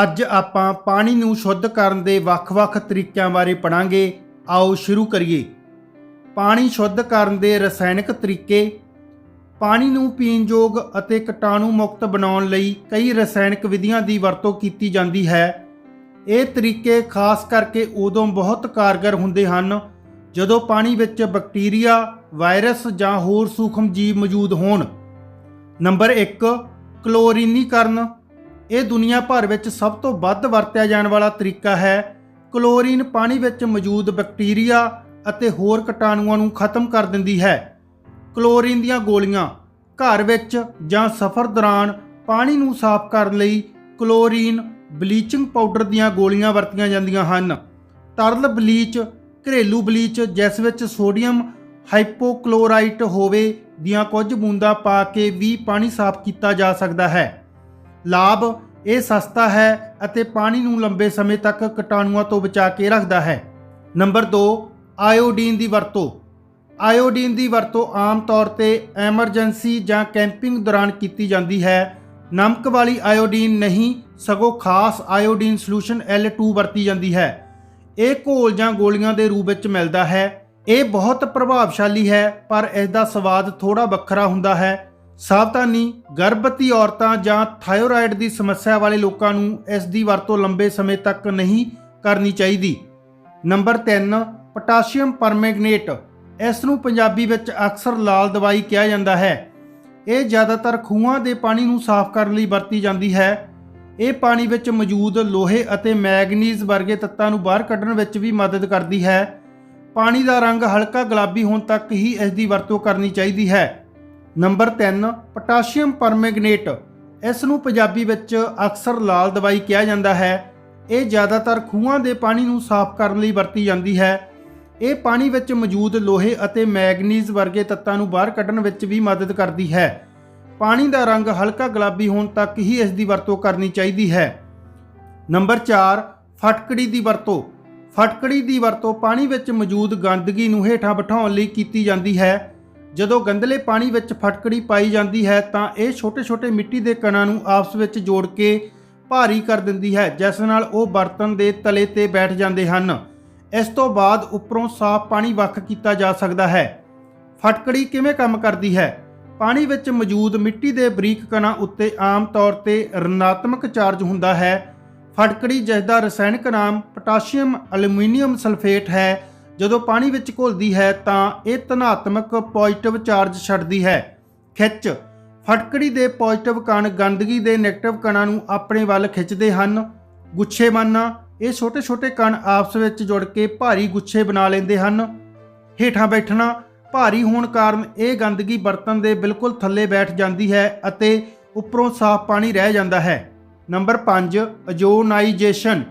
ਅੱਜ ਆਪਾਂ ਪਾਣੀ ਨੂੰ ਸ਼ੁੱਧ ਕਰਨ ਦੇ ਵੱਖ-ਵੱਖ ਤਰੀਕਿਆਂ ਬਾਰੇ ਪੜਾਂਗੇ ਆਓ ਸ਼ੁਰੂ ਕਰੀਏ। ਪਾਣੀ ਸ਼ੁੱਧ ਕਰਨ ਦੇ ਰਸਾਇਣਿਕ ਤਰੀਕੇ। ਪਾਣੀ ਨੂੰ ਪੀਣ ਯੋਗ ਅਤੇ ਕੀਟਾਣੂ ਮੁਕਤ ਬਣਾਉਣ ਲਈ ਕਈ ਰਸਾਇਣਿਕ ਵਿਧੀਆਂ ਦੀ ਵਰਤੋਂ ਕੀਤੀ ਜਾਂਦੀ ਹੈ। ਇਹ ਤਰੀਕੇ ਖਾਸ ਕਰਕੇ ਉਦੋਂ ਬਹੁਤ ਕਾਰਗਰ ਹੁੰਦੇ ਹਨ ਜਦੋਂ ਪਾਣੀ ਵਿੱਚ ਬੈਕਟੀਰੀਆ, ਵਾਇਰਸ ਜਾਂ ਹੋਰ ਸੂਖਮ ਜੀਵ ਮੌਜੂਦ ਹੋਣ। ਨੰਬਰ 1 ਕਲੋਰੀਨੀਕਰਨ। ਇਹ ਦੁਨੀਆ ਭਰ ਵਿੱਚ ਸਭ ਤੋਂ ਵੱਧ ਵਰਤਿਆ ਜਾਣ ਵਾਲਾ ਤਰੀਕਾ ਹੈ। ਕਲੋਰੀਨ ਪਾਣੀ ਵਿੱਚ ਮੌਜੂਦ ਬੈਕਟੀਰੀਆ ਅਤੇ ਹੋਰ ਕੀਟਾਣੂਆਂ ਨੂੰ ਖਤਮ ਕਰ ਦਿੰਦੀ ਹੈ। ਕਲੋਰੀਨ ਦੀਆਂ ਗੋਲੀਆਂ ਘਰ ਵਿੱਚ ਜਾਂ ਸਫ਼ਰ ਦੌਰਾਨ ਪਾਣੀ ਨੂੰ ਸਾਫ਼ ਕਰਨ ਲਈ ਕਲੋਰੀਨ ਬਲੀਚਿੰਗ ਪਾਊਡਰ ਦੀਆਂ ਗੋਲੀਆਂ ਵਰਤੀਆਂ ਜਾਂਦੀਆਂ ਹਨ। ਤਰਲ ਬਲੀਚ, ਘਰੇਲੂ ਬਲੀਚ, ਜਿਸ ਵਿੱਚ ਸੋਡੀਅਮ ਹਾਈਪੋਕਲੋਰਾਈਟ ਹੋਵੇ ਦੀਆਂ ਕੁਝ ਬੂੰਦਾਂ ਪਾ ਕੇ ਵੀ ਪਾਣੀ ਸਾਫ਼ ਕੀਤਾ ਜਾ ਸਕਦਾ ਹੈ। ਲਾਭ ਇਹ ਸਸਤਾ ਹੈ ਅਤੇ ਪਾਣੀ ਨੂੰ ਲੰਬੇ ਸਮੇਂ ਤੱਕ ਕੀਟਾਣੂਆਂ ਤੋਂ ਬਚਾ ਕੇ ਰੱਖਦਾ ਹੈ। ਨੰਬਰ 2 ਆਇਓਡੀਨ ਦੀ ਵਰਤੋਂ। ਆਇਓਡੀਨ ਦੀ ਵਰਤੋਂ ਆਮ ਤੌਰ ਤੇ ਐਮਰਜੈਂਸੀ ਜਾਂ ਕੈਂਪਿੰਗ ਦੌਰਾਨ ਕੀਤੀ ਜਾਂਦੀ ਹੈ। ਨਮਕ ਵਾਲੀ ਆਇਓਡੀਨ ਨਹੀਂ, ਸਗੋਂ ਖਾਸ ਆਇਓਡੀਨ ਸੋਲੂਸ਼ਨ L2 ਵਰਤੀ ਜਾਂਦੀ ਹੈ। ਇਹ ਘੋਲ ਜਾਂ ਗੋਲੀਆਂ ਦੇ ਰੂਪ ਵਿੱਚ ਮਿਲਦਾ ਹੈ। ਇਹ ਬਹੁਤ ਪ੍ਰਭਾਵਸ਼ਾਲੀ ਹੈ, ਪਰ ਇਸ ਦਾ ਸਵਾਦ ਥੋੜਾ ਵੱਖਰਾ ਹੁੰਦਾ ਹੈ। ਸਾਵਧਾਨੀ, ਗਰਭਵਤੀ ਔਰਤਾਂ ਜਾਂ ਥਾਇਰੋਇਡ ਦੀ ਸਮੱਸਿਆ ਵਾਲੇ ਲੋਕਾਂ ਨੂੰ ਇਸ ਦੀ ਵਰਤੋਂ ਲੰਬੇ ਸਮੇਂ ਤੱਕ ਨਹੀਂ ਕਰਨੀ ਚਾਹੀਦੀ। Number 3 potassium permanganate. ਇਸ ਨੂੰ ਪੰਜਾਬੀ ਵਿੱਚ ਅਕਸਰ ਲਾਲ ਦਵਾਈ ਕਿਹਾ ਜਾਂਦਾ ਹੈ। ਇਹ ਜ਼ਿਆਦਾਤਰ ਖੂਹਾਂ ਦੇ ਪਾਣੀ ਨੂੰ ਸਾਫ਼ ਕਰਨ ਲਈ ਵਰਤੀ ਜਾਂਦੀ ਹੈ। ਇਹ ਪਾਣੀ ਵਿੱਚ ਮੌਜੂਦ ਲੋਹੇ ਅਤੇ ਮੈਗਨੀਜ਼ ਵਰਗੇ ਤੱਤਾਂ ਨੂੰ ਬਾਹਰ ਕੱਢਣ ਵਿੱਚ ਵੀ ਮਦਦ ਕਰਦੀ ਹੈ। ਪਾਣੀ ਦਾ ਰੰਗ ਹਲਕਾ ਗੁਲਾਬੀ ਹੋਣ ਤੱਕ ਹੀ ਇਸ ਦੀ ਵਰਤੋਂ ਕਰਨੀ ਚਾਹੀਦੀ ਹੈ। Number 3 potassium permanganate. ਇਸ ਨੂੰ ਪੰਜਾਬੀ ਵਿੱਚ ਅਕਸਰ ਲਾਲ ਦਵਾਈ ਕਿਹਾ ਜਾਂਦਾ ਹੈ। ਇਹ ਜ਼ਿਆਦਾਤਰ ਖੂਹਾਂ ਦੇ ਪਾਣੀ ਨੂੰ ਸਾਫ਼ ਕਰਨ ਲਈ ਵਰਤੀ ਜਾਂਦੀ ਹੈ। ਇਹ ਪਾਣੀ ਵਿੱਚ ਮੌਜੂਦ ਲੋਹੇ ਅਤੇ ਮੈਗਨੀਜ਼ ਵਰਗੇ ਤੱਤਾਂ ਨੂੰ ਬਾਹਰ ਕੱਢਣ ਵਿੱਚ ਵੀ ਮਦਦ ਕਰਦੀ ਹੈ। ਪਾਣੀ ਦਾ ਰੰਗ ਹਲਕਾ ਗੁਲਾਬੀ ਹੋਣ ਤੱਕ ਹੀ ਇਸ ਦੀ ਵਰਤੋਂ ਕਰਨੀ ਚਾਹੀਦੀ ਹੈ। ਨੰਬਰ 4 ਫਟਕੜੀ ਦੀ ਵਰਤੋਂ। ਫਟਕੜੀ ਦੀ ਵਰਤੋਂ ਪਾਣੀ ਵਿੱਚ ਮੌਜੂਦ ਗੰਦਗੀ ਨੂੰ ਹੇਠਾਂ ਬਿਠਾਉਣ ਲਈ ਕੀਤੀ ਜਾਂਦੀ ਹੈ। ਜਦੋਂ ਗੰਦਲੇ ਪਾਣੀ ਵਿੱਚ ਫਟਕੜੀ ਪਾਈ ਜਾਂਦੀ ਹੈ ਤਾਂ ਇਹ ਛੋਟੇ-ਛੋਟੇ ਮਿੱਟੀ ਦੇ ਕਣਾਂ ਨੂੰ ਆਪਸ ਵਿੱਚ ਜੋੜ ਕੇ ਭਾਰੀ ਕਰ ਦਿੰਦੀ ਹੈ, ਜਿਸ ਨਾਲ ਉਹ ਬਰਤਨ ਦੇ ਤਲੇ ਤੇ ਬੈਠ ਜਾਂਦੇ ਹਨ। ਇਸ ਤੋਂ ਬਾਅਦ ਉੱਪਰੋਂ ਸਾਫ਼ ਪਾਣੀ ਵੱਖ ਕੀਤਾ ਜਾ ਸਕਦਾ ਹੈ। ਫਟਕੜੀ ਕਿਵੇਂ ਕੰਮ ਕਰਦੀ ਹੈ? ਪਾਣੀ ਵਿੱਚ ਮੌਜੂਦ ਮਿੱਟੀ ਦੇ ਬਰੀਕ ਕਣਾਂ ਉੱਤੇ ਆਮ ਤੌਰ ਤੇ ਰਣਾਤਮਕ ਚਾਰਜ ਹੁੰਦਾ ਹੈ। ਫਟਕੜੀ ਜਿਸ ਦਾ ਰਸਾਇਣਕ ਨਾਮ ਪੋਟਾਸ਼ੀਅਮ ਐਲੂਮੀਨੀਅਮ ਸਲਫੇਟ ਹੈ ਜਦੋਂ ਪਾਣੀ ਵਿੱਚ ਘੁਲਦੀ ਹੈ ਤਾਂ ਇਹ ਧਨਾਤਮਕ ਪੋਜ਼ਿਟਿਵ ਚਾਰਜ ਛੱਡਦੀ ਹੈ। ਖਿੱਚ। ਫਟਕੜੀ ਦੇ ਪੋਜ਼ਿਟਿਵ ਕਣ ਗੰਦਗੀ ਦੇ ਨੈਗੇਟਿਵ ਕਣਾਂ ਨੂੰ ਆਪਣੇ ਵੱਲ ਖਿੱਚਦੇ ਹਨ। ਗੁੱਛੇ ਬਣਨਾ ਇਹ ਛੋਟੇ-ਛੋਟੇ ਕਣ ਆਪਸ ਵਿੱਚ ਜੁੜ ਕੇ ਭਾਰੀ ਗੁੱਛੇ ਬਣਾ ਲੈਂਦੇ ਹਨ। ਹੇਠਾਂ ਬੈਠਣਾ। ਭਾਰੀ ਹੋਣ ਕਾਰਨ ਇਹ ਗੰਦਗੀ ਬਰਤਨ ਦੇ ਬਿਲਕੁਲ ਥੱਲੇ ਬੈਠ ਜਾਂਦੀ ਹੈ ਅਤੇ ਉੱਪਰੋਂ ਸਾਫ਼ ਪਾਣੀ ਰਹਿ ਜਾਂਦਾ ਹੈ। ਨੰਬਰ 5 ਅਜੋਨਾਈਜੇਸ਼ਨ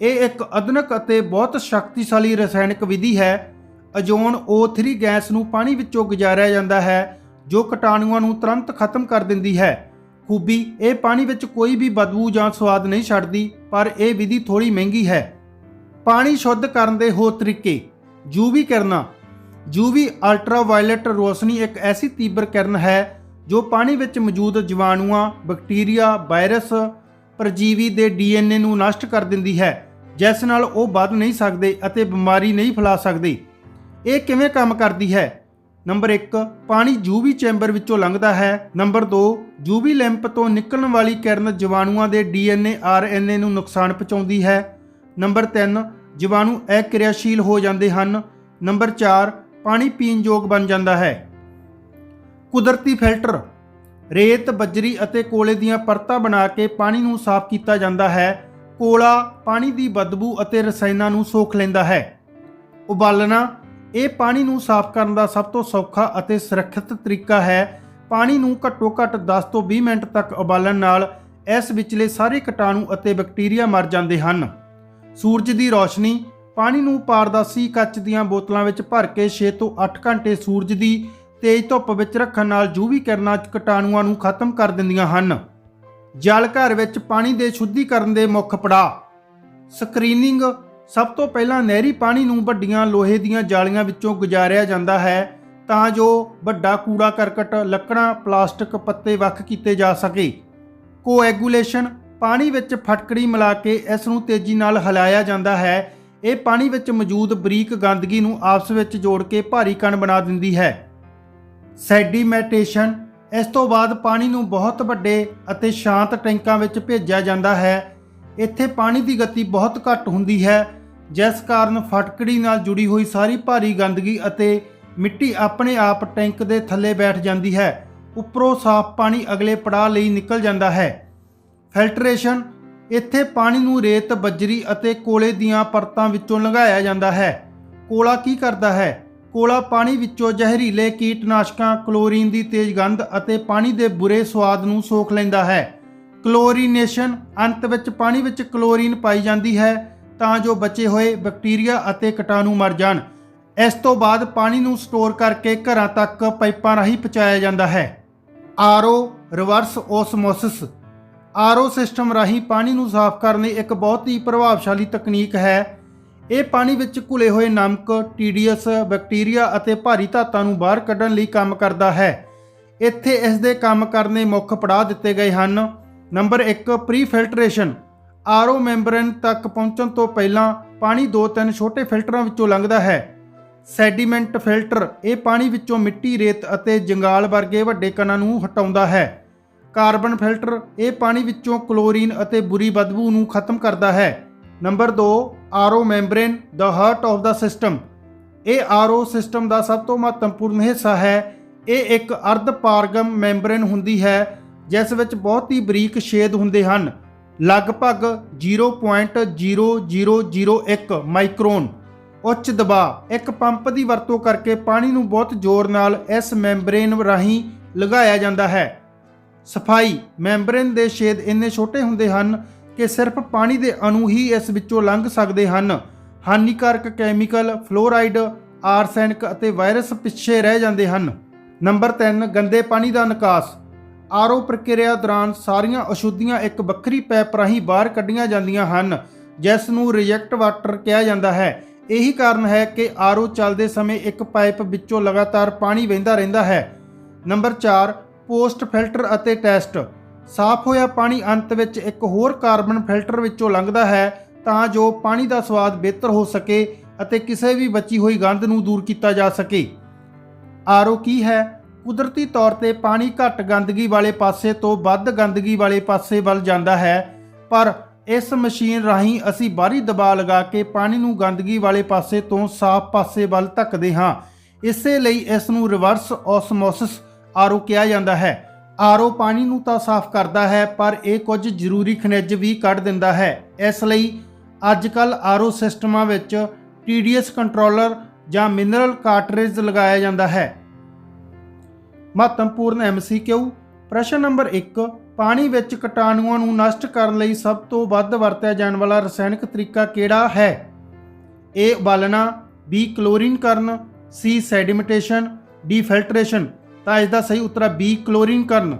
ਇਹ ਇੱਕ ਆਧੁਨਿਕ ਅਤੇ ਬਹੁਤ ਸ਼ਕਤੀਸ਼ਾਲੀ ਰਸਾਇਣਕ ਵਿਧੀ ਹੈ। ਅਜੋਨ O3 ਗੈਸ ਨੂੰ ਪਾਣੀ ਵਿੱਚੋਂ ਗੁਜ਼ਾਰਿਆ ਜਾਂਦਾ ਹੈ, ਜੋ ਕੀਟਾਣੂਆਂ ਨੂੰ ਤੁਰੰਤ ਖਤਮ ਕਰ ਦਿੰਦੀ ਹੈ। ਖੂਬੀ, ਇਹ ਪਾਣੀ ਵਿੱਚ ਕੋਈ ਵੀ ਬਦਬੂ ਜਾਂ ਸਵਾਦ ਨਹੀਂ ਛੱਡਦੀ, ਪਰ ਇਹ ਵਿਧੀ ਥੋੜੀ ਮਹਿੰਗੀ ਹੈ। ਪਾਣੀ ਸ਼ੁੱਧ ਕਰਨ ਦੇ ਹੋਰ ਤਰੀਕੇ। ਯੂਵੀ ਕਿਰਨਾਂ। ਯੂਵੀ ਅਲਟਰਾਵਾਇਲਟ ਰੋਸ਼ਨੀ ਇੱਕ ਐਸੀ ਤੀਬਰ ਕਿਰਨ ਹੈ, ਜੋ ਪਾਣੀ ਵਿੱਚ ਮੌਜੂਦ ਜੀਵਾਣੂਆਂ, ਬੈਕਟੀਰੀਆ, ਵਾਇਰਸ, ਪਰਜੀਵੀ ਦੇ ਡੀਐਨਏ ਨੂੰ ਨਸ਼ਟ ਕਰ ਦਿੰਦੀ ਹੈ। ਜਿਸ ਨਾਲ ਉਹ ਵੱਧ ਨਹੀਂ ਸਕਦੇ ਅਤੇ ਬਿਮਾਰੀ ਨਹੀਂ ਫੈਲਾ ਸਕਦੇ। ਇਹ ਕਿਵੇਂ ਕੰਮ ਕਰਦੀ ਹੈ? ਨੰਬਰ 1 ਪਾਣੀ ਯੂਵੀ ਚੈਂਬਰ ਵਿੱਚੋਂ ਲੰਘਦਾ ਹੈ। ਨੰਬਰ 2 ਯੂਵੀ ਲੈਂਪ ਤੋਂ ਨਿਕਲਣ ਵਾਲੀ ਕਿਰਨ ਜੀਵਾਣੂਆਂ ਦੇ ਡੀਐਨਏ, ਆਰਐਨਏ ਨੂੰ ਨੁਕਸਾਨ ਪਹੁੰਚਾਉਂਦੀ ਹੈ। ਨੰਬਰ 3 ਜੀਵਾਣੂ ਅਕਿਰਿਆਸ਼ੀਲ ਹੋ ਜਾਂਦੇ ਹਨ। ਨੰਬਰ 4 ਪਾਣੀ ਪੀਣ ਯੋਗ ਬਣ ਜਾਂਦਾ ਹੈ। ਕੁਦਰਤੀ ਫਿਲਟਰ, ਰੇਤ, ਬੱਜਰੀ ਅਤੇ ਕੋਲੇ ਦੀਆਂ ਪਰਤਾਂ ਬਣਾ ਕੇ ਪਾਣੀ ਨੂੰ ਸਾਫ਼ ਕੀਤਾ ਜਾਂਦਾ ਹੈ। ਕੋਲਾ ਪਾਣੀ ਦੀ ਬਦਬੂ ਅਤੇ ਰਸਾਇਣਾਂ ਨੂੰ ਸੋਖ ਲੈਂਦਾ ਹੈ। ਉਬਾਲਣਾ ਇਹ ਪਾਣੀ ਨੂੰ ਸਾਫ਼ ਕਰਨ ਦਾ ਸਭ ਤੋਂ ਸੌਖਾ ਅਤੇ ਸੁਰੱਖਿਅਤ ਤਰੀਕਾ ਹੈ। ਪਾਣੀ ਨੂੰ ਘੱਟੋ ਘੱਟ 10 ਤੋਂ 20 ਮਿੰਟ ਤੱਕ ਉਬਾਲਣ ਨਾਲ ਇਸ ਵਿਚਲੇ ਸਾਰੇ ਕੀਟਾਣੂ ਅਤੇ ਬੈਕਟੀਰੀਆ ਮਰ ਜਾਂਦੇ ਹਨ। ਸੂਰਜ ਦੀ ਰੋਸ਼ਨੀ ਪਾਣੀ ਨੂੰ ਪਾਰਦਰਸ਼ੀ ਕੱਚ ਦੀਆਂ ਬੋਤਲਾਂ ਵਿੱਚ ਭਰ ਕੇ 6 ਤੋਂ 8 ਘੰਟੇ ਸੂਰਜ ਦੀ ਤੇਜ਼ ਧੁੱਪ ਵਿੱਚ ਰੱਖਣ ਨਾਲ ਯੂਵੀ ਕਿਰਨਾਂ ਕੀਟਾਣੂਆਂ ਨੂੰ ਖਤਮ ਕਰ ਦਿੰਦੀਆਂ ਹਨ। ਜਲ ਘਰ ਵਿੱਚ ਪਾਣੀ ਦੇ ਸ਼ੁੱਧੀਕਰਨ ਦੇ ਮੁੱਖ ਪੜਾਅ। ਸਕਰੀਨਿੰਗ ਸਭ ਤੋਂ ਪਹਿਲਾਂ ਨਹਿਰੀ ਪਾਣੀ ਨੂੰ ਵੱਡੀਆਂ ਲੋਹੇ ਦੀਆਂ ਜਾਲੀਆਂ ਵਿੱਚੋਂ ਗੁਜ਼ਾਰਿਆ ਜਾਂਦਾ ਹੈ ਤਾਂ ਜੋ ਵੱਡਾ ਕੂੜਾ ਕਰਕਟ, ਲੱਕੜਾਂ, ਪਲਾਸਟਿਕ ਪੱਤੇ ਵੱਖ ਕੀਤੇ ਜਾ ਸਕੇ। ਕੋਐਗੂਲੇਸ਼ਨ ਪਾਣੀ ਵਿੱਚ ਫਟਕੜੀ ਮਿਲਾ ਕੇ ਇਸ ਨੂੰ ਤੇਜ਼ੀ ਨਾਲ ਹਿਲਾਇਆ ਜਾਂਦਾ ਹੈ। ਇਹ ਪਾਣੀ ਵਿੱਚ ਮੌਜੂਦ ਬਰੀਕ ਗੰਦਗੀ ਨੂੰ ਆਪਸ ਵਿੱਚ ਜੋੜ ਕੇ ਭਾਰੀ ਕਣ ਬਣਾ ਦਿੰਦੀ ਹੈ। ਸੈਡੀਮੈਂਟੇਸ਼ਨ ਇਸ ਤੋਂ ਬਾਅਦ ਪਾਣੀ ਨੂੰ ਬਹੁਤ ਵੱਡੇ ਅਤੇ ਸ਼ਾਂਤ ਟੈਂਕਾਂ ਵਿੱਚ ਭੇਜਿਆ ਜਾਂਦਾ ਹੈ। ਇੱਥੇ ਪਾਣੀ ਦੀ ਗਤੀ ਬਹੁਤ ਘੱਟ ਹੁੰਦੀ ਹੈ, ਜਿਸ ਕਾਰਨ ਫਟਕੜੀ ਨਾਲ ਜੁੜੀ ਹੋਈ ਸਾਰੀ ਭਾਰੀ ਗੰਦਗੀ ਅਤੇ ਮਿੱਟੀ ਆਪਣੇ ਆਪ ਟੈਂਕ ਦੇ ਥੱਲੇ ਬੈਠ ਜਾਂਦੀ ਹੈ। ਉੱਪਰੋਂ ਸਾਫ਼ ਪਾਣੀ ਅਗਲੇ ਪੜਾਅ ਲਈ ਨਿਕਲ ਜਾਂਦਾ ਹੈ। ਫਿਲਟਰੇਸ਼ਨ, ਇੱਥੇ ਪਾਣੀ ਨੂੰ ਰੇਤ, ਬੱਜਰੀ ਅਤੇ ਕੋਲੇ ਦੀਆਂ ਪਰਤਾਂ ਵਿੱਚੋਂ ਲੰਘਾਇਆ ਜਾਂਦਾ ਹੈ। ਕੋਲਾ ਕੀ ਕਰਦਾ ਹੈ? ਕੋਲਾ ਪਾਣੀ ਵਿੱਚੋਂ ਜ਼ਹਿਰੀਲੇ ਕੀਟਨਾਸ਼ਕਾਂ, ਕਲੋਰੀਨ ਦੀ ਤੇਜ਼ ਗੰਧ ਅਤੇ ਪਾਣੀ ਦੇ ਬੁਰੇ ਸਵਾਦ ਨੂੰ ਸੋਖ ਲੈਂਦਾ ਹੈ। ਕਲੋਰੀਨੇਸ਼ਨ, ਅੰਤ ਵਿੱਚ ਪਾਣੀ ਵਿੱਚ ਕਲੋਰੀਨ ਪਾਈ ਜਾਂਦੀ ਹੈ ਤਾਂ ਜੋ ਬਚੇ ਹੋਏ ਬੈਕਟੀਰੀਆ ਅਤੇ ਕੀਟਾਣੂ ਮਰ ਜਾਣ। ਇਸ ਤੋਂ ਬਾਅਦ ਪਾਣੀ ਨੂੰ ਸਟੋਰ ਕਰਕੇ ਘਰਾਂ ਤੱਕ ਪਾਈਪਾਂ ਰਾਹੀਂ ਪਹੁੰਚਾਇਆ ਜਾਂਦਾ ਹੈ। RO reverse osmosis. RO system ਰਾਹੀਂ ਪਾਣੀ ਨੂੰ ਸਾਫ਼ ਕਰਨ ਦੀ ਇੱਕ ਬਹੁਤ ਹੀ ਪ੍ਰਭਾਵਸ਼ਾਲੀ ਤਕਨੀਕ ਹੈ। ਇਹ ਪਾਣੀ ਵਿੱਚ ਘੁਲੇ ਹੋਏ ਨਮਕ, ਟੀਡੀਐਸ, ਬੈਕਟੀਰੀਆ ਅਤੇ ਭਾਰੀ ਧਾਤਾਂ ਨੂੰ ਬਾਹਰ ਕੱਢਣ ਲਈ ਕੰਮ ਕਰਦਾ ਹੈ। ਇੱਥੇ ਇਸ ਦੇ ਕੰਮ ਕਰਨੇ ਮੁੱਖ ਪੜਾਅ ਦਿੱਤੇ ਗਏ ਹਨ। Number 1 pre filtration RO membrane ਤੱਕ ਪਹੁੰਚਣ ਤੋਂ ਪਹਿਲਾਂ ਪਾਣੀ ਦੋ ਤਿੰਨ ਛੋਟੇ ਫਿਲਟਰਾਂ ਵਿੱਚੋਂ ਲੰਘਦਾ ਹੈ। ਸੈਡੀਮੈਂਟ ਫਿਲਟਰ, ਇਹ ਪਾਣੀ ਵਿੱਚੋਂ ਮਿੱਟੀ, ਰੇਤ ਅਤੇ ਜੰਗਾਲ ਵਰਗੇ ਵੱਡੇ ਕਣਾਂ ਨੂੰ ਹਟਾਉਂਦਾ ਹੈ। ਕਾਰਬਨ ਫਿਲਟਰ, ਇਹ ਪਾਣੀ ਵਿੱਚੋਂ ਕਲੋਰੀਨ ਅਤੇ ਬੁਰੀ ਬਦਬੂ ਨੂੰ ਖਤਮ ਕਰਦਾ ਹੈ। ਨੰਬਰ 2 ਆਰਓ ਮੈਂਬਰੇਨ ਦਾ ਹਾਰਟ ਆਫ ਦਾ ਸਿਸਟਮ ਇਹ ਆਰਓ ਸਿਸਟਮ ਦਾ ਸਭ ਤੋਂ ਮਹੱਤਵਪੂਰਨ ਹਿੱਸਾ ਹੈ। ਇਹ ਇੱਕ ਅਰਧ ਪਾਰਗਮ ਮੈਂਬਰੇਨ ਹੁੰਦੀ ਹੈ, ਜਿਸ ਵਿੱਚ ਬਹੁਤ ਹੀ ਬਰੀਕ ਛੇਦ ਹੁੰਦੇ ਹਨ। ਲਗਭਗ 0.0001 ਮਾਈਕਰੋਨ। ਉੱਚ ਦਬਾਅ, ਇੱਕ ਪੰਪ ਦੀ ਵਰਤੋਂ ਕਰਕੇ ਪਾਣੀ ਨੂੰ ਬਹੁਤ ਜ਼ੋਰ ਨਾਲ ਇਸ ਮੈਂਬਰੇਨ ਰਾਹੀਂ ਲਗਾਇਆ ਜਾਂਦਾ ਹੈ। ਸਫ਼ਾਈ ਮੈਂਬਰੇਨ ਦੇ ਛੇਦ ਇੰਨੇ ਛੋਟੇ ਹੁੰਦੇ ਹਨ ਕਿ ਸਿਰਫ ਪਾਣੀ ਦੇ ਅਣੂ ਹੀ ਇਸ ਵਿੱਚੋਂ ਲੰਘ ਸਕਦੇ ਹਨ। ਹਾਨੀਕਾਰਕ ਕੈਮੀਕਲ, ਫਲੋਰਾਈਡ, ਆਰਸੈਨਿਕ ਅਤੇ ਵਾਇਰਸ ਪਿੱਛੇ ਰਹਿ ਜਾਂਦੇ ਹਨ। ਨੰਬਰ 3 ਗੰਦੇ ਪਾਣੀ ਦਾ ਨਿਕਾਸ। ਆਰਓ ਪ੍ਰਕਿਰਿਆ ਦੌਰਾਨ ਸਾਰੀਆਂ ਅਸ਼ੁੱਧੀਆਂ ਇੱਕ ਵੱਖਰੀ ਪੈਪ ਰਾਹੀਂ ਬਾਹਰ ਕੱਢੀਆਂ ਜਾਂਦੀਆਂ ਹਨ, ਜਿਸ ਨੂੰ ਰਿਜੈਕਟ ਵਾਟਰ ਕਿਹਾ ਜਾਂਦਾ ਹੈ। ਇਹੀ ਕਾਰਨ ਹੈ ਕਿ ਆਰਓ ਚੱਲਦੇ ਸਮੇਂ ਇੱਕ ਪਾਈਪ ਵਿੱਚੋਂ ਲਗਾਤਾਰ ਪਾਣੀ ਵਹਿੰਦਾ ਰਹਿੰਦਾ ਹੈ। ਨੰਬਰ 4 ਪੋਸਟ ਫਿਲਟਰ ਅਤੇ ਟੈਸਟ। ਸਾਫ਼ ਹੋਇਆ ਪਾਣੀ ਅੰਤ ਵਿੱਚ ਇੱਕ ਹੋਰ ਕਾਰਬਨ ਫਿਲਟਰ ਵਿੱਚੋਂ ਲੰਘਦਾ ਹੈ ਤਾਂ ਜੋ ਪਾਣੀ ਦਾ ਸਵਾਦ ਬਿਹਤਰ ਹੋ ਸਕੇ ਅਤੇ ਕਿਸੇ ਵੀ ਬਚੀ ਹੋਈ ਗੰਧ ਨੂੰ ਦੂਰ ਕੀਤਾ ਜਾ ਸਕੇ। ਆਰਓ ਕੀ ਹੈ? ਕੁਦਰਤੀ ਤੌਰ ਤੇ ਪਾਣੀ ਘੱਟ ਗੰਦਗੀ ਵਾਲੇ ਪਾਸੇ ਤੋਂ ਵੱਧ ਗੰਦਗੀ ਵਾਲੇ ਪਾਸੇ ਵੱਲ ਜਾਂਦਾ ਹੈ, ਪਰ ਇਸ ਮਸ਼ੀਨ ਰਾਹੀਂ ਅਸੀਂ ਬਾਹਰੀ ਦਬਾਅ ਲਗਾ ਕੇ ਪਾਣੀ ਨੂੰ ਗੰਦਗੀ ਵਾਲੇ ਪਾਸੇ ਤੋਂ ਸਾਫ਼ ਪਾਸੇ ਵੱਲ ਧੱਕਦੇ ਹਾਂ। ਇਸੇ ਲਈ ਇਸ ਨੂੰ ਰਿਵਰਸ ਔਸਮੋਸਿਸ ਆਰਓ ਕਿਹਾ ਜਾਂਦਾ ਹੈ। ਆਰਓ ਪਾਣੀ ਨੂੰ ਤਾਂ ਸਾਫ਼ ਕਰਦਾ ਹੈ, ਪਰ ਇਹ ਕੁਝ ਜ਼ਰੂਰੀ ਖਣਿਜ ਵੀ ਕੱਢ ਦਿੰਦਾ ਹੈ। ਇਸ ਲਈ ਅੱਜ ਕੱਲ ਆਰਓ ਸਿਸਟਮਾਂ ਵਿੱਚ TDS ਕੰਟਰੋਲਰ ਜਾਂ ਮਿਨਰਲ ਕਾਰਟ੍ਰਿਜ ਲਗਾਇਆ ਜਾਂਦਾ ਹੈ। ਮਹੱਤਵਪੂਰਨ MCQ ਪ੍ਰਸ਼ਨ ਨੰਬਰ 1 ਪਾਣੀ ਵਿੱਚ ਕੀਟਾਣੂਆਂ ਨੂੰ ਨਸ਼ਟ ਕਰਨ ਲਈ ਸਭ ਤੋਂ ਵੱਧ ਵਰਤਿਆ ਜਾਣ ਵਾਲਾ ਰਸਾਇਣਕ ਤਰੀਕਾ ਕਿਹੜਾ ਹੈ? A, ਉਬਾਲਣਾ, B, ਕਲੋਰੀਨ ਕਰਨ, C, ਸੈਡੀਮੈਂਟੇਸ਼ਨ, D, ਫਿਲਟਰੇਸ਼ਨ। ਤਾਂ ਇਸ ਦਾ ਸਹੀ ਉੱਤਰ ਹੈ B ਕਲੋਰੀਨ ਕਰਨ।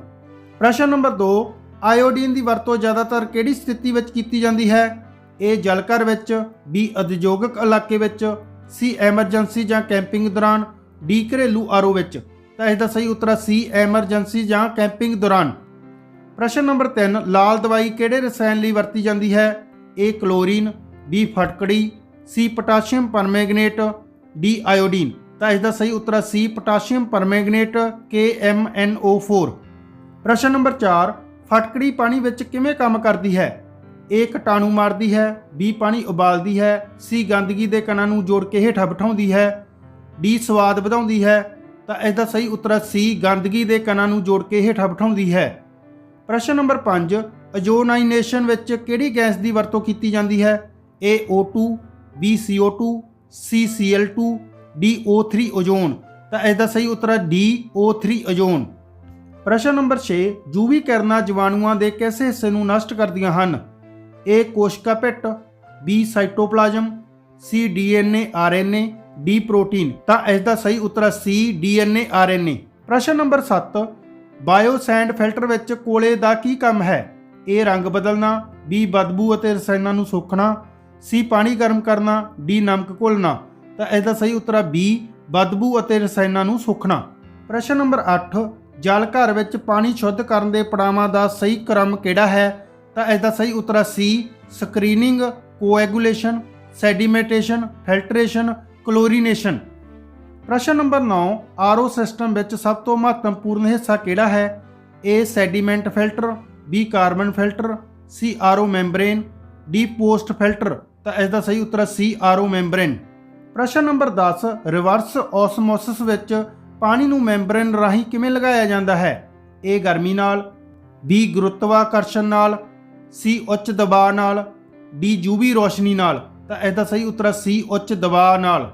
ਪ੍ਰਸ਼ਨ ਨੰਬਰ 2 ਆਇਓਡੀਨ ਦੀ ਵਰਤੋਂ ਜ਼ਿਆਦਾਤਰ ਕਿਹੜੀ ਸਥਿਤੀ ਵਿੱਚ ਕੀਤੀ ਜਾਂਦੀ ਹੈ? A, ਜਲਕਰ ਵਿੱਚ ਬੀ ਉਦਯੋਗਿਕ ਇਲਾਕੇ ਵਿੱਚ ਸੀ ਐਮਰਜੈਂਸੀ ਜਾਂ ਕੈਂਪਿੰਗ ਦੌਰਾਨ ਡੀ ਘਰੇਲੂ ਆਰੋ ਵਿੱਚ। ਤਾਂ ਇਸ ਦਾ ਸਹੀ ਉੱਤਰ ਹੈ C, ਐਮਰਜੈਂਸੀ ਜਾਂ ਕੈਂਪਿੰਗ ਦੌਰਾਨ। ਪ੍ਰਸ਼ਨ ਨੰਬਰ 3 ਲਾਲ ਦਵਾਈ ਕਿਹੜੇ ਰਸਾਇਣ ਲਈ ਵਰਤੀ ਜਾਂਦੀ ਹੈ? A chlorine B ਫਟਕੜੀ C potassium permanganate D iodine ਤਾਂ ਇਸ ਦਾ ਸਹੀ ਉੱਤਰ ਹੈ C ਪੋਟਾਸ਼ੀਅਮ ਪਰਮੈਂਗਨੇਟ KMNO4 ਪ੍ਰਸ਼ਨ ਨੰਬਰ 4 ਫਟਕੜੀ ਪਾਣੀ ਵਿੱਚ ਕਿਵੇਂ ਕੰਮ ਕਰਦੀ ਹੈ? A ਕਟਾਣੂ ਮਾਰਦੀ ਹੈ, ਬੀ, ਪਾਣੀ ਉਬਾਲਦੀ ਹੈ, ਸੀ, ਗੰਦਗੀ ਦੇ ਕਣਾਂ ਨੂੰ ਜੋੜ ਕੇ ਹੇਠਾਂ ਬਿਠਾਉਂਦੀ ਹੈ D ਸਵਾਦ ਵਧਾਉਂਦੀ ਹੈ, ਤਾਂ ਇਸ ਦਾ ਸਹੀ ਉੱਤਰ ਹੈ C ਗੰਦਗੀ ਦੇ ਕਣਾਂ ਨੂੰ ਜੋੜ ਕੇ ਹੇਠਾਂ ਬਿਠਾਉਂਦੀ ਹੈ। ਪ੍ਰਸ਼ਨ ਨੰਬਰ 5 ਅਜੋਨਾਈਨੇਸ਼ਨ ਵਿੱਚ ਕਿਹੜੀ ਗੈਸ ਦੀ ਵਰਤੋਂ ਕੀਤੀ ਜਾਂਦੀ ਹੈ? A O2 B CO2 C Cl2 D O3 ozone ਤਾਂ ਇਸ ਦਾ ਸਹੀ ਉੱਤਰ ਹੈ D O3 ਓਜ਼ੋਨ ਪ੍ਰਸ਼ਨ ਨੰਬਰ 6 ਜੂਵੀ ਕਰਨਾ ਜੀਵਾਣੂਆਂ ਦੇ ਕਿਸ ਹਿੱਸੇ ਨੂੰ ਨਸ਼ਟ ਕਰਦੀਆਂ ਹਨ? A ਕੋਸ਼ਕਾ ਪਿੱਟ B cytoplasm C DNA RNA D protein. ਤਾਂ ਇਸ ਦਾ ਸਹੀ ਉੱਤਰ ਹੈ C DNA RNA ਪ੍ਰਸ਼ਨ ਨੰਬਰ 7 ਬਾਇਓਸੈਂਡ ਫਿਲਟਰ ਵਿੱਚ ਕੋਲੇ ਦਾ ਕੀ ਕੰਮ ਹੈ? A ਰੰਗ ਬਦਲਣਾ B ਬਦਬੂ ਅਤੇ ਰਸਾਇਣਾਂ ਨੂੰ ਸੋਖਣਾ C ਪਾਣੀ ਗਰਮ ਕਰਨਾ D ਨਮਕ ਘੋਲਣਾ। ਤਾਂ ਇਸ ਦਾ ਸਹੀ ਉੱਤਰ ਹੈ B ਬਦਬੂ ਅਤੇ ਰਸਾਇਣਾਂ ਨੂੰ ਸੋਖਣਾ। ਪ੍ਰਸ਼ਨ ਨੰਬਰ 8 ਜਲ ਘਰ ਵਿੱਚ ਪਾਣੀ ਸ਼ੁੱਧ ਕਰਨ ਦੇ ਪੜਾਵਾਂ ਦਾ ਸਹੀ ਕ੍ਰਮ ਕਿਹੜਾ ਹੈ? ਤਾਂ ਇਸ ਦਾ ਸਹੀ ਉੱਤਰ ਹੈ ਸੀ, ਸਕਰੀਨਿੰਗ, ਕੋਐਗੂਲੇਸ਼ਨ, ਸੈਡੀਮੈਂਟੇਸ਼ਨ, ਫਿਲਟਰੇਸ਼ਨ, ਕਲੋਰੀਨੇਸ਼ਨ। ਪ੍ਰਸ਼ਨ ਨੰਬਰ 9 ਆਰਓ ਸਿਸਟਮ ਵਿੱਚ ਸਭ ਤੋਂ ਮਹੱਤਵਪੂਰਨ ਹਿੱਸਾ ਕਿਹੜਾ ਹੈ? A sediment filter B carbon filter C RO membrane D post filter. ਤਾਂ ਇਸ ਦਾ ਸਹੀ ਉੱਤਰ ਹੈ C ਆਰਓ ਮੈਂਬਰੇਨ। ਪ੍ਰਸ਼ਨ ਨੰਬਰ 10 ਰਿਵਰਸ ਔਸਮੋਸਿਸ ਵਿੱਚ ਪਾਣੀ ਨੂੰ ਮੈਂਬਰੇਨ ਰਾਹੀਂ ਕਿਵੇਂ ਲਗਾਇਆ ਜਾਂਦਾ ਹੈ? A ਗਰਮੀ ਨਾਲ B ਗੁਰੁੱਤਵਾਕਰਸ਼ਣ ਨਾਲ C ਉੱਚ ਦਬਾਅ ਨਾਲ D UV ਰੋਸ਼ਨੀ ਨਾਲ। ਤਾਂ ਇਹਦਾ ਸਹੀ ਉੱਤਰ ਹੈ C ਉੱਚ ਦਬਾਅ ਨਾਲ।